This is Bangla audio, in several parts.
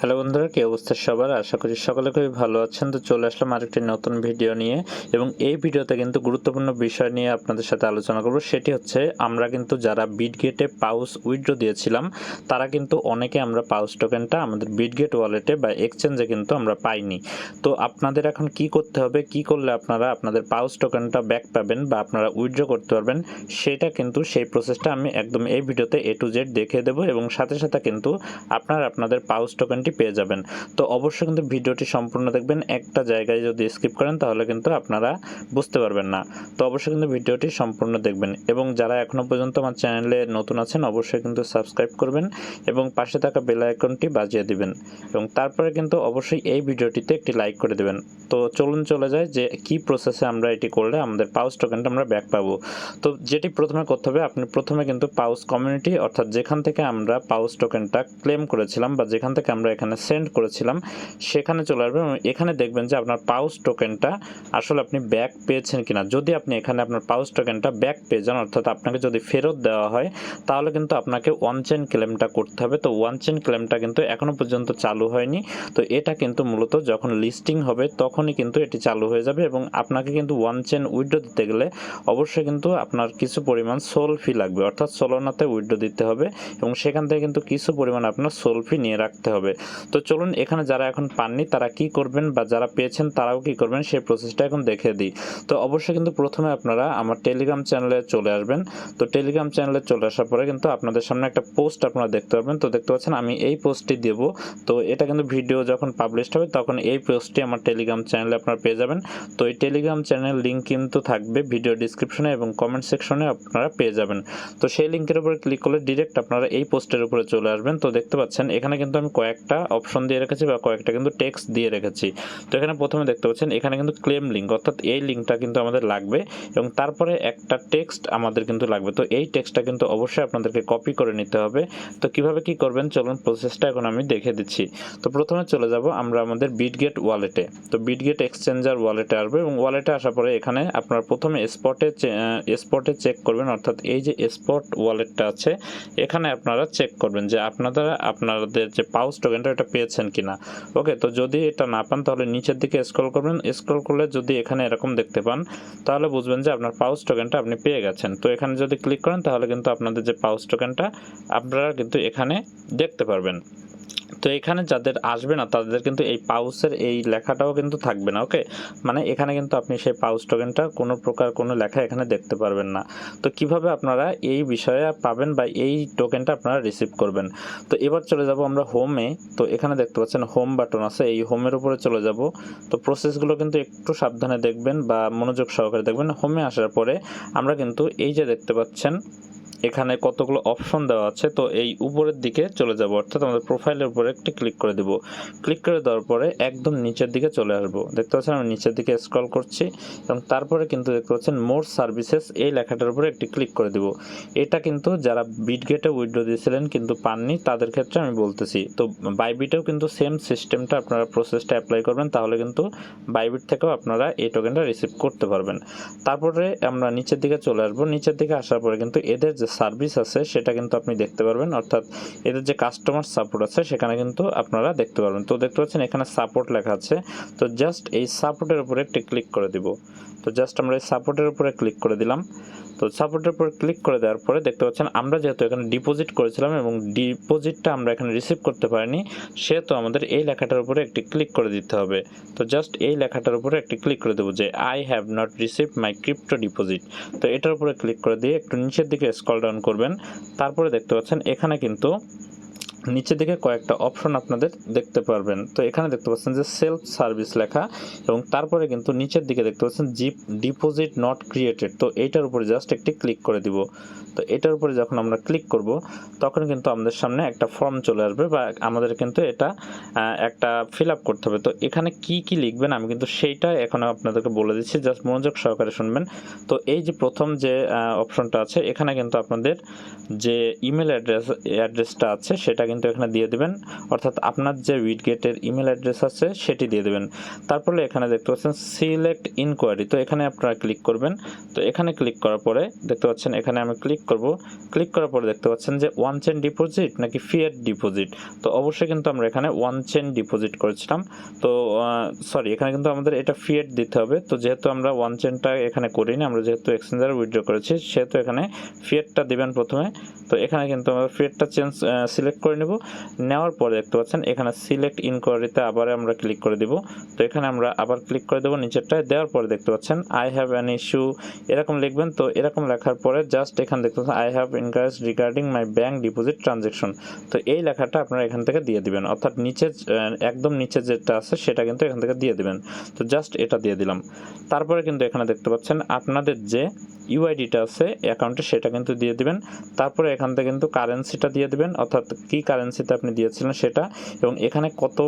হ্যালো বন্ধুরা, কি অবস্থা সবার? আশা করি সকলে খুবই ভালো আছেন। তো চলে আসলাম আরেকটি নতুন ভিডিও নিয়ে এবং এই ভিডিওতে কিন্তু গুরুত্বপূর্ণ বিষয় নিয়ে আপনাদের সাথে আলোচনা করব। সেটি হচ্ছে, আমরা কিন্তু যারা বিটগেটে পাউস উইথড্র দিয়েছিলাম, তারা কিন্তু অনেকে আমরা পাউস টোকেনটা আমাদের বিটগেট ওয়ালেটে বা এক্সচেঞ্জে কিন্তু আমরা পাইনি। তো আপনাদের এখন কি করতে হবে, কি করলে আপনারা আপনাদের পাউস টোকেনটা ব্যাক পাবেন বা আপনারা উইথড্র করতে পারবেন, সেটা কিন্তু সেই প্রসেসটা আমি একদম এই ভিডিওতে এ টু জেড দেখিয়ে দেবো এবং সাথে সাথে কিন্তু আপনারা আপনাদের পাউস টোকেনটি পেয়ে যাবেন। তো অবশ্যই কিন্তু ভিডিওটি সম্পূর্ণ দেখবেন। একটা জায়গায় যদি স্কিপ করেন, তাহলে কিন্তু আপনারা বুঝতে পারবেন না। তো অবশ্যই কিন্তু ভিডিওটি সম্পূর্ণ দেখবেন এবং যারা এখনও পর্যন্ত আমার চ্যানেলে নতুন আছেন, অবশ্যই কিন্তু সাবস্ক্রাইব করবেন এবং পাশে থাকা বেল আইকনটি বাজিয়ে দিবেন এবং তারপরে কিন্তু অবশ্যই এই ভিডিওটিতে একটি লাইক করে দেবেন। তো চলুন চলে যায় যে কি প্রসেসে আমরা এটি করলে আমাদের পাউস টোকেনটা আমরা ব্যাক পাবো। তো যেটি প্রথমে করতে হবে, আপনি প্রথমে কিন্তু পাউস কমিউনিটি অর্থাৎ যেখান থেকে আমরা পাউস টোকেনটা ক্লেম করেছিলাম বা যেখান থেকে আমরা এখানে সেন্ড করেছিলাম, সেখানে চলে আসবেন এবং এখানে দেখবেন যে আপনার পাউস টোকেনটা আসলে আপনি ব্যাক পেয়েছেন কিনা। যদি আপনি এখানে আপনার পাউস টোকেনটা ব্যাক পেয়ে যান, অর্থাৎ আপনাকে যদি ফেরত দেওয়া হয়, তাহলে কিন্তু আপনাকে ওয়ান চেন ক্লেমটা করতে হবে। তো ওয়ান চেন ক্লেমটা কিন্তু এখনও পর্যন্ত চালু হয়নি। তো এটা কিন্তু মূলত যখন লিস্টিং হবে, তখনই কিন্তু এটি চালু হয়ে যাবে এবং আপনাকে কিন্তু ওয়ান চেন উইড্রো দিতে গেলে অবশ্যই কিন্তু আপনার কিছু পরিমাণ সোল ফি লাগবে। অর্থাৎ সোলোনাতে উইড্রো দিতে হবে এবং সেখান থেকে কিন্তু কিছু পরিমাণ আপনার সোল ফি নিয়ে রাখতে হবে। তো চলুন এখানে যারা এখন পাননি, তারা কি করবেন বা যারা পেয়েছেন তারাও কি করবেন সেই প্রসেসটা এখন দেখে দিই। তো অবশ্যই কিন্তু প্রথমে আপনারা আমার টেলিগ্রাম চ্যানেলে চলে আসবেন। তো টেলিগ্রাম চ্যানেলে চলে আসার পরে কিন্তু আপনাদের সামনে একটা পোস্ট আপনারা দেখতে পারবেন। তো দেখতে পাচ্ছেন আমি এই পোস্টটি দেব। তো এটা কিন্তু ভিডিও যখন পাবলিশ হবে, তখন এই পোস্টটি আমার টেলিগ্রাম চ্যানেলে আপনারা পেয়ে যাবেন। তো এই টেলিগ্রাম চ্যানেল লিঙ্ক কিন্তু থাকবে ভিডিও ডিসক্রিপশনে এবং কমেন্ট সেকশনে আপনারা পেয়ে যাবেন। তো সেই লিঙ্কের উপরে ক্লিক করলে ডিরেক্ট আপনারা এই পোস্টের উপরে চলে আসবেন। তো দেখতে পাচ্ছেন এখানে কিন্তু আমি কয়েকটা অপশন দিয়ে রেখেছি বা কয়েকটা কিন্তু টেক্সট দিয়ে রেখেছি। তো এখানে প্রথমে দেখতে পাচ্ছেন, এখানে কিন্তু ক্লেম লিঙ্ক অর্থাৎ এই লিঙ্কটা কিন্তু আমাদের লাগবে এবং তারপরে একটা টেক্সট আমাদের কিন্তু লাগবে। তো এই টেক্সটটা কিন্তু অবশ্যই আপনাদেরকে কপি করে নিতে হবে। তো কীভাবে কি করবেন? চলুন প্রসেসটা এখন আমি দেখে দিচ্ছি। তো প্রথমে চলে যাব আমরা আমাদের বিটগেট ওয়ালেটে তো বিটগেট এক্সচেঞ্জার ওয়ালেটে আসবে এবং ওয়ালেটে আসার পরে এখানে আপনার প্রথমে স্পটে স্পটে চেক করবেন, অর্থাৎ এই যে স্পট ওয়ালেটটা আছে, এখানে আপনারা চেক করবেন যে আপনারা আপনাদের যে পাউস টোকেনটা এটা পেয়েছেন কিনা? ওকে তো যদি এটা না পান, তাহলে নিচের দিকে স্ক্রল করবেন। স্ক্রল করলে যদি এখানে এরকম দেখতে পান, তাহলে বুঝবেন যে আপনার পাউস টোকেনটা আপনি পেয়ে গেছেন। তো এখানে যদি ক্লিক করেন, তাহলে কিন্তু আপনাদের যে পাউস টোকেনটা আপনারা কিন্তু এখানে দেখতে পারবেন। তো এখানে যাদের আসবে না, তাদের কিন্তু এই পাউসের এই লেখাটাও কিন্তু থাকবে না, ওকে? মানে এখানে কিন্তু আপনি সেই পাউস টোকেনটা কোনো প্রকার কোনো লেখা এখানে দেখতে পারবেন না। তো কীভাবে আপনারা এই বিষয়ে পাবেন বা এই টোকেনটা আপনারা রিসিভ করবেন? তো এবার চলে যাব আমরা হোমে তো এখানে দেখতে পাচ্ছেন হোম বাটন আছে, এই হোমের উপরে চলে যাব। তো প্রসেসগুলো কিন্তু একটু সাবধানে দেখবেন বা মনোযোগ সহকারে দেখবেন। হোমে আসার পরে আমরা কিন্তু এই যে দেখতে পাচ্ছেন এখানে কতগুলো অপশন দেওয়া আছে, তো এই উপরের দিকে চলে যাব। অর্থাৎ আমাদের প্রোফাইলের উপরে একটি ক্লিক করে দিব। ক্লিক করে দেওয়ার পরে একদম নিচের দিকে চলে আসব। দেখতে পাচ্ছেন আমি নিচের দিকে স্ক্রল করছি এবং তারপরে কিন্তু দেখতে পাচ্ছেন মোর সার্ভিসেস এই লেখাটার উপরে একটি ক্লিক করে দিব। এটা কিন্তু যারা বিটগেটে উইড্রো দিয়েছিলেন কিন্তু পাননি, তাদের ক্ষেত্রে আমি বলতেছি। তো বাইবিটেও কিন্তু সেম সিস্টেমটা আপনারা প্রসেসটা অ্যাপ্লাই করবেন, তাহলে কিন্তু বাইবিট থেকেও আপনারা এই টোকেনটা রিসিভ করতে পারবেন। তারপরে আমরা নিচের দিকে চলে আসব। নিচের দিকে আসার পরে কিন্তু এদের যে সার্ভিস আছে, সেটা কিন্তু আপনি দেখতে পারবেন। অর্থাৎ এদের যে কাস্টমার সাপোর্ট আছে, সেখানে কিন্তু আপনারা দেখতে পারবেন। তো দেখতে পাচ্ছেন এখানে সাপোর্ট লেখা আছে। তো জাস্ট এই সাপোর্টের উপরে একটি ক্লিক করে দিব। তো জাস্ট আমরা এই সাপোর্টের উপরে ক্লিক করে দিলাম। তো সাপোর্টের উপর ক্লিক করে দেওয়ার পরে দেখতে পাচ্ছেন আমরা যেহেতু এখানে ডিপোজিট করেছিলাম এবং ডিপোজিটটা আমরা এখানে রিসিভ করতে পারিনি, সেহেতু আমাদের এই লেখাটার উপরে একটি ক্লিক করে দিতে হবে। তো জাস্ট এই লেখাটার উপরে একটি ক্লিক করে দেবো যে I have not receive my crypto deposit তো এটার উপরে ক্লিক করে দিয়ে একটু নিচের দিকে স্কল ডাউন করবেন। তারপরে দেখতে পাচ্ছেন এখানে কিন্তু নিচের দিকে কয়েকটা অপশন আপনাদের দেখতে পারবেন। তো এখানে দেখতে পাচ্ছেন যে সেলফ সার্ভিস লেখা এবং তারপরে কিন্তু নিচের দিকে দেখতে পাচ্ছেন জিপ ডিপোজিট নট ক্রিয়েটেড তো এইটার উপরে জাস্ট একটি ক্লিক করে দিব। তো এটার উপরে যখন আমরা ক্লিক করব, তখন কিন্তু আমাদের সামনে একটা ফর্ম চলে আসবে বা আমাদের কিন্তু এটা একটা ফিল আপ করতে হবে। তো এখানে কি কি লিখবেন আমি কিন্তু সেইটা এখন আপনাদেরকে বলে দিচ্ছি। জাস্ট মনোযোগ সহকারে শুনবেন। তো এই যে প্রথম যে অপশনটা আছে, এখানে কিন্তু আপনাদের যে ইমেল অ্যাড্রেস অ্যাড্রেসটা আছে, সেটা কিন্তু কিন্তু এখানে দিয়ে দেবেন। অর্থাৎ আপনার যে উইডগেটের ইমেল অ্যাড্রেস আছে, সেটি দিয়ে দেবেন। তারপরে এখানে দেখতে পাচ্ছেন সিলেক্ট ইনকোয়ারি তো এখানে আপনারা ক্লিক করবেন। তো এখানে ক্লিক করার পরে দেখতে পাচ্ছেন, এখানে আমি ক্লিক করব। ক্লিক করার পরে দেখতে পাচ্ছেন যে ওয়ান চেন ডিপোজিট নাকি ফিয়ার ডিপোজিট তো অবশ্যই কিন্তু আমরা এখানে ওয়ান চেন ডিপোজিট করেছিলাম। তো সরি এখানে কিন্তু আমাদের এটা ফিয়েট দিতে হবে। তো যেহেতু আমরা ওয়ান চেনটা এখানে করিনি, আমরা যেহেতু এক্সচেঞ্জার উইথড্র করেছি, সেহেতু এখানে ফিয়েটটা দিবেন প্রথমে। তো এখানে কিন্তু আমরা ফিয়েটটা চেঞ্জ সিলেক্ট করে নেব। নেওয়ার পরে দেখতে পাচ্ছেন, এখানে সিলেক্ট ইনকোয়ারিতে আবার আমরা ক্লিক করে দেব। তো এখানে আমরা আবার ক্লিক করে দেবো নিচেরটায় দেওয়ার পরে দেখতে পাচ্ছেন আই হ্যাভ অ্যান ইস্যু এরকম লিখবেন, তো এরকম লেখার পরে জাস্ট এখানে দেখতে পাচ্ছেন I have encourage regarding my bank deposit transaction তো এই লেখাটা আপনারা এখান থেকে দিয়ে দিবেন। অর্থাৎ নিচে, একদম নিচে যেটা আছে, সেটা কিন্তু এখান থেকে দিয়ে দিবেন। তো জাস্ট এটা দিয়ে দিলাম। তারপরে কিন্তু এখানে দেখতে পাচ্ছেন, আপনাদের যে ইউআইডিটা আছে অ্যাকাউন্টে সেটা কিন্তু দিয়ে দিবেন। তারপরে এখান থেকে কিন্তু কারেন্সিটা দিয়ে দিবেন। অর্থাৎ কি কারেন্সিতে আপনি দিয়েছিলেন সেটা এবং এখানে কত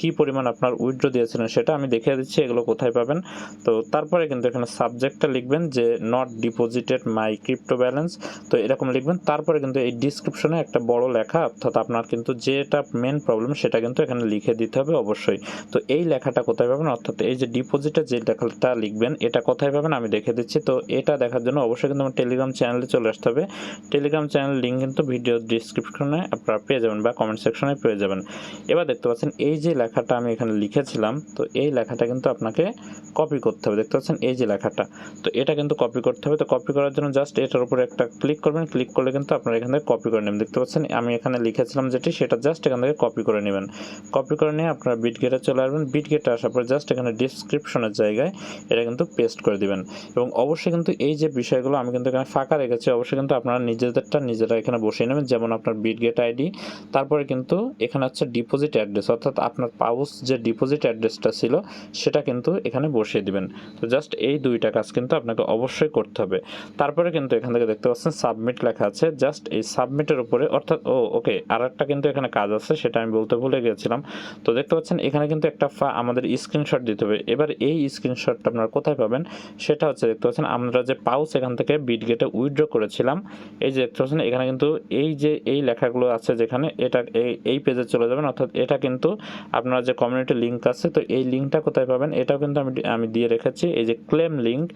কি পরিমাণ আপনার উইথড্র দিয়েছিলেন সেটা আমি দেখিয়ে দিচ্ছি, এগুলো কোথায় পাবেন। তো তারপরে কিন্তু এখানে সাবজেক্টটা লিখবেন যে not deposited my crypto balance তো এরকম লিখবেন, তারপরে কিন্তু এই ডিসক্রিপশনে একটা বড় লেখা, অর্থাৎ আপনার কিন্তু যেটা মেন প্রবলেম সেটা কিন্তু এখানে লিখে দিতে হবে অবশ্যই। তো এই লেখাটা কোথায় পাবেন? অর্থাৎ এই যে ডিপোজিটের যে লেখাটা লিখবেন, এটা কোথায় পাবেন? আমি দেখে দিচ্ছি। তো এটা দেখার জন্য অবশ্যই কিন্তু আমার টেলিগ্রাম চ্যানেলে চলে আসতে হবে। টেলিগ্রাম চ্যানেল লিঙ্ক কিন্তু ভিডিও ডিসক্রিপশনে আপনারা পেয়ে যাবেন। বা কমেন্ট সেকশনে পেয়ে যাবেন। এবার দেখতে পাচ্ছেন, এই যে লেখাটা আমি এখানে লিখেছিলাম, তো এই লেখাটা কিন্তু আপনাকে কপি করতে হবে। দেখতে পাচ্ছেন, এই যে লেখাটা, তো এটা কিন্তু কপি করতে হবে। তো কপি করার জন্য জাস্ট এটার উপরে একটা ক্লিক করবেন। ক্লিক করলে কিন্তু আপনারা এখান থেকে কপি করে নেবেন। দেখতে পাচ্ছেন, আমি এখানে লিখেছিলাম যেটি, সেটা জাস্ট এখান থেকে কপি করে নেবেন। কপি করে নিয়ে আপনারা বিটগেটে চলে আসবেন। বিট বিটগেটে আসার পর জাস্ট এখানে ডিসক্রিপশনের জায়গায় এটা কিন্তু পেস্ট করে দিবেন। এবং অবশ্যই কিন্তু এই যে বিষয়গুলো আমি কিন্তু এখানে ফাঁকা রেখেছি, অবশ্যই কিন্তু আপনারা নিজেদেরটা নিজেরা এখানে বসিয়ে নেবেন। যেমন আপনার বিটগেট আইডি তারপরে কিন্তু এখানে হচ্ছে ডিপোজিট অ্যাড্রেস অর্থাৎ আপনার পাউস যে ডিপোজিট অ্যাড্রেসটা ছিল, সেটা কিন্তু এখানে বসিয়ে দিবেন। তো জাস্ট এই দুইটা কাজ কিন্তু আপনাকে অবশ্যই করতে হবে। তারপরে কিন্তু এখান থেকে দেখতে পাচ্ছেন সাবমিট লেখা আছে জাস্ট এই সাবমিটের উপরে, অর্থাৎ, ও ওকে আর একটা কিন্তু এখানে কাজ আছে, সেটা আমি বলতে ভুলে গিয়েছিলাম। তো দেখতে পাচ্ছেন এখানে কিন্তু একটা ফা- আমাদের স্ক্রিনশট দিতে হবে। এবার এই স্ক্রিনশটটা আপনারা কোথায় পাবেন, সেটা হচ্ছে দেখতে পাচ্ছেন আমরা যে পাউস এখান থেকে বিট গেটে উইথড্র করেছিলাম, এই যে দেখতে পাচ্ছেন এখানে কিন্তু এই যে, এই লেখাগুলো আছে যেখানে এটা এই পেজে চলে যাবেন। অর্থাৎ এটা কিন্তু আপনার যে কমিউনিটি লিঙ্ক আছে, তো এই লিঙ্কটা কোথায় পাবেন? এটাও কিন্তু আমি আমি দিয়ে রেখেছি। এই যে ক্লেম লিঙ্ক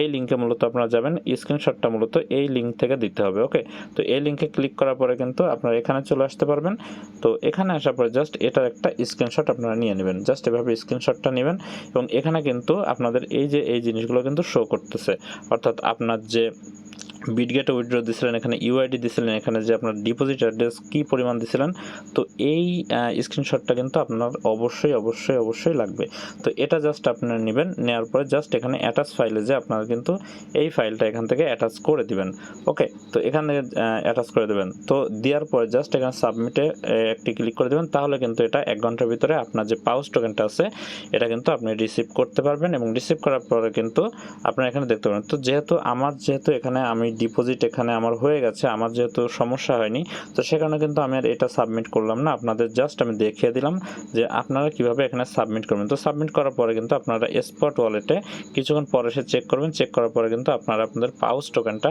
এই লিঙ্কে মূলত আপনারা যাবেন। স্ক্রিনশটটা মূলত এই লিঙ্ক থেকে দিতে হবে ওকে তো এই লিঙ্কে ক্লিক করার পরে কিন্তু আপনারা এখানে চলে আসতে পারবেন। তো এখানে আসার পরে জাস্ট এটার একটা স্ক্রিনশট আপনারা নিয়ে নেবেন। জাস্ট এভাবে স্ক্রিনশটটা নেবেন এবং এখানে কিন্তু আপনাদের এই যে, এই জিনিসগুলো কিন্তু শো করতেছে। অর্থাৎ আপনার যে বিটগেটে উইথড্র দিছিলেন এখানে ইউআইডি দিছিলেন এখানে যে আপনার ডিপোজিট অ্যাড্রেস কী পরিমাণ দিছিলেন। তো এই স্ক্রিনশটটা কিন্তু আপনার অবশ্যই অবশ্যই অবশ্যই লাগবে। তো এটা জাস্ট আপনারা নেবেন, নেওয়ার পরে জাস্ট এখানে অ্যাটাচ ফাইলে যে আপনারা কিন্তু এই ফাইলটা এখান থেকে অ্যাটাচ করে দিবেন। ওকে তো এখান থেকে অ্যাটাচ করে দেবেন। তো দেওয়ার পরে জাস্ট এখানে সাবমিটে একটি ক্লিক করে দেবেন। তাহলে কিন্তু এটা এক ঘণ্টার ভিতরে আপনার যে পাউস টোকেনটা আছে, এটা কিন্তু আপনি রিসিভ করতে পারবেন এবং রিসিভ করার পরে কিন্তু আপনারা এখানে দেখতে পারেন তো যেহেতু আমার, যেহেতু এখানে আমি ডিপোজিট এখানে আমার হয়ে গেছে, আমার যেহেতু সমস্যা হয়নি, তো সে কারণে কিন্তু আমি আর এটা সাবমিট করলাম না। আপনাদের জাস্ট আমি দেখিয়ে দিলাম যে আপনারা কীভাবে এখানে সাবমিট করবেন। তো সাবমিট করার পরে কিন্তু আপনারা স্পট ওয়ালেটে কিছুক্ষণ পরে সে চেক করবেন। চেক করার পরে কিন্তু আপনারা আপনাদের পাউস টোকেনটা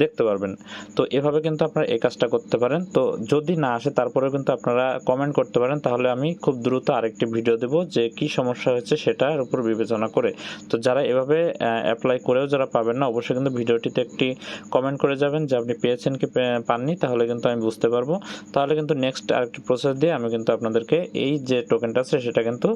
দেখতে পারবেন। তো এভাবে কিন্তু আপনারা এই কাজটা করতে পারেন। তো যদি না আসে, তারপরেও কিন্তু আপনারা কমেন্ট করতে পারেন। তাহলে আমি খুব দ্রুত আরেকটি ভিডিও দেবো যে কি সমস্যা হয়েছে সেটার উপর বিবেচনা করে। তো যারা এভাবে অ্যাপ্লাই করেও যারা পাবেন না, অবশ্যই কিন্তু ভিডিওটিতে একটি কমেন্ট করে যাবেন যে আপনি পেয়েছেন কি পাননি, তাহলে কিন্তু আমি বুঝতে পারব। তাহলে কিন্তু নেক্সট আরেকটি প্রসেস দিয়ে আমি কিন্তু আপনাদেরকে এই যে টোকেনটা আছে, সেটা কিন্তু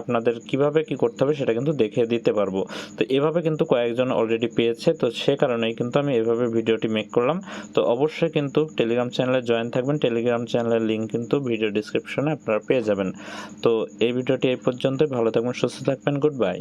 আপনাদের কীভাবে কি করতে হবে সেটা কিন্তু দেখিয়ে দিতে পারব। তো এভাবে কিন্তু কয়েকজন অলরেডি পেয়েছে, তো সে কারণেই কিন্তু আমি এভাবে ভিডিওটি মেক করলাম। তো অবশ্যই কিন্তু টেলিগ্রাম চ্যানেলে জয়েন থাকবেন। টেলিগ্রাম চ্যানেলের লিঙ্ক কিন্তু ভিডিও ডিসক্রিপশনে আপনারা পেয়ে যাবেন। তো এই ভিডিওটি এই পর্যন্তই। ভালো থাকবেন, সুস্থ থাকবেন। Good bye